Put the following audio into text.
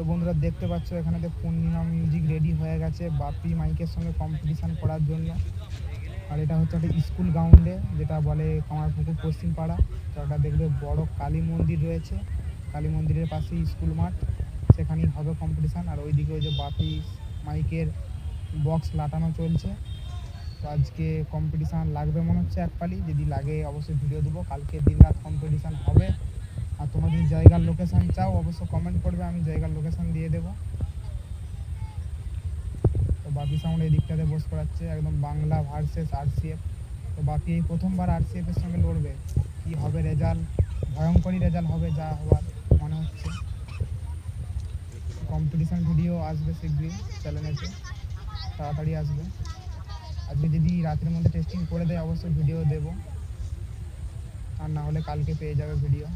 তো বন্ধুরা দেখতে পাচ্ছ, এখানে তো পূর্ণিমা মিউজিক রেডি হয়ে গেছে বাপি, মাইকের সঙ্গে কম্পিটিশান করার জন্য। আর এটা হচ্ছে একটা স্কুল গ্রাউন্ডে যেটা বলে কামারপুকুর পশ্চিম পাড়া তো একটা দেখবে বড় কালী মন্দির রয়েছে। কালী মন্দিরের পাশেই স্কুল মাঠ, সেখানেই হবে কম্পিটিশান আর ওইদিকে ওই যে বাপি, মাইকের বক্স লাটানো চলছে। তো আজকে কম্পিটিশান লাগবে মনে হচ্ছে এক পালি। যদি লাগে অবশ্যই ভিডিও দেবো। কালকে দিন রাত কম্পিটিশান যদি জায়গার লোকেশান চাও, অবশ্য কমেন্ট করবে, আমি জায়গার লোকেশান দিয়ে দেবো। তো বাপি সাউন্ড এই দিকটাতে বস করাচ্ছে, একদম বাংলা ভার্সেস আরসিএফ তো বাপি এই প্রথমবার আরসিএফ এর সঙ্গে লড়বে। কি হবে রেজাল্ট ভয়ঙ্করই রেজাল্ট হবে, যা হওয়ার মনে হচ্ছে। কম্পিটিশান ভিডিও আসবে শীঘ্রই চ্যানেলেতে তাড়াতাড়ি আসবে। আজকে যদি রাতের মধ্যে টেস্টিং করে দেয়, অবশ্যই ভিডিও দেবো। আর না হলে কালকে পেয়ে যাবে ভিডিও